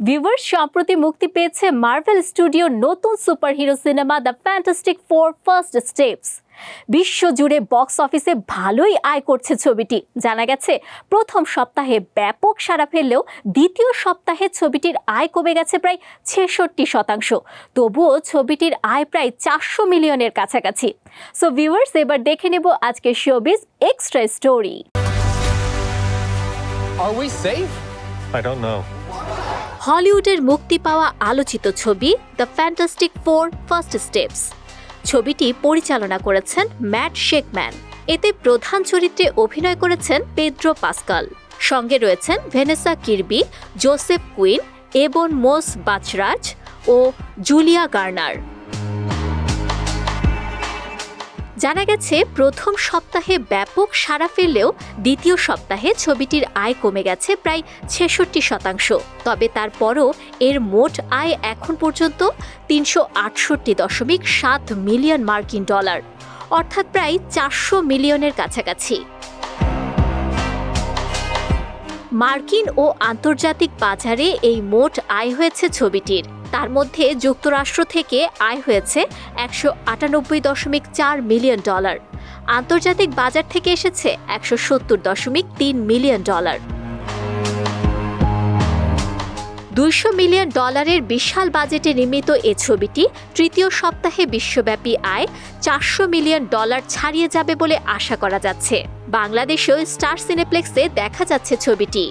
Viewers সম্প্রতি মুক্তি পেয়েছে মার্ভেল স্টুডিওর নতুন superhero cinema the fantastic four first steps বিশ্বজুড়ে বক্স অফিসে ভালোই আয় করছে ছবিটি। জানা গেছে প্রথম সপ্তাহে ব্যাপক সাড়া ফেললেও দ্বিতীয় সপ্তাহে ছবিটির আয় কমে গেছে প্রায় ছেষট্টি শতাংশ। তবুও ছবিটির আয় প্রায় চারশো মিলিয়নের কাছাকাছি। সো ভিউয়ার্স এবার দেখে নেব আজকের showbiz extra story Are we safe? I don't know. হলিউডের মুক্তি পাওয়া আলোচিত ছবি the fantastic four first steps. ছবিটি পরিচালনা করেছেন ম্যাট শেকম্যান। এতে প্রধান চরিত্রে অভিনয় করেছেন পেদ্রো পাস্কাল। সঙ্গে রয়েছেন Vanessa Kirby, Joseph Quinn, Ebon Moss Bachrach ও জুলিয়া গার্নার। জানা গেছে, প্রথম সপ্তাহে ব্যাপক সাড়া ফেললেও দ্বিতীয় সপ্তাহে ছবিটির আয় কমে গেছে প্রায় ছেষট্টি শতাংশ। তবে তারপরও এর মোট আয় এখন পর্যন্ত তিনশো আটষট্টি দশমিক সাত মিলিয়ন মার্কিন ডলার, অর্থাৎ প্রায় চারশো মিলিয়নের কাছাকাছি। মার্কিন ও আন্তর্জাতিক বাজারে এই মোট আয় হয়েছে ছবিটির। তার মধ্যে যুক্তরাষ্ট্র থেকে আয় হয়েছে একশো আটানব্বই দশমিক চার মিলিয়ন ডলার। আন্তর্জাতিক বাজার থেকে এসেছে একশো সত্তর দশমিক তিন মিলিয়ন ডলার। দুইশো মিলিয়ন ডলারের বিশাল বাজেটে নির্মিত এ ছবিটি তৃতীয় সপ্তাহে বিশ্বব্যাপী আয় চারশো মিলিয়ন ডলার ছাড়িয়ে যাবে বলে আশা করা যাচ্ছে। বাংলাদেশেও স্টার সিনেপ্লেক্সে দেখা যাচ্ছে ছবিটি।